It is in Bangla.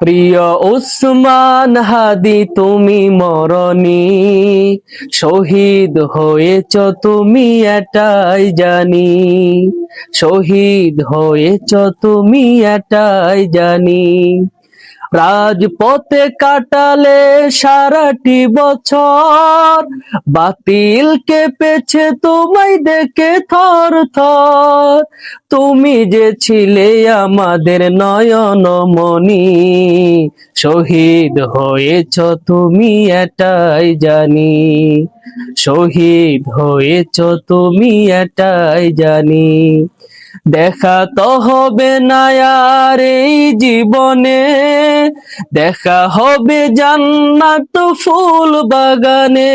প্রিয় ওসমান হাদি, তুমি মরণি। শহীদ হয়েছ তুমি এটাই জানি। শহীদ হয়েছ তুমি এটাই জানি। রাজপথে কাটালে সারাটি বছর। বাতিল কেঁপেছে তোমায় দেখে থর থর। তুমি যে ছিলে আমাদের নয়ন মনি শহীদ হয়েছ তুমি এটাই জানি। শহীদ হয়েছ তুমি এটাই জানি। দেখা তো হবে না আর এই জীবনে। দেখা হবে জান্নাত ফুল বাগানে।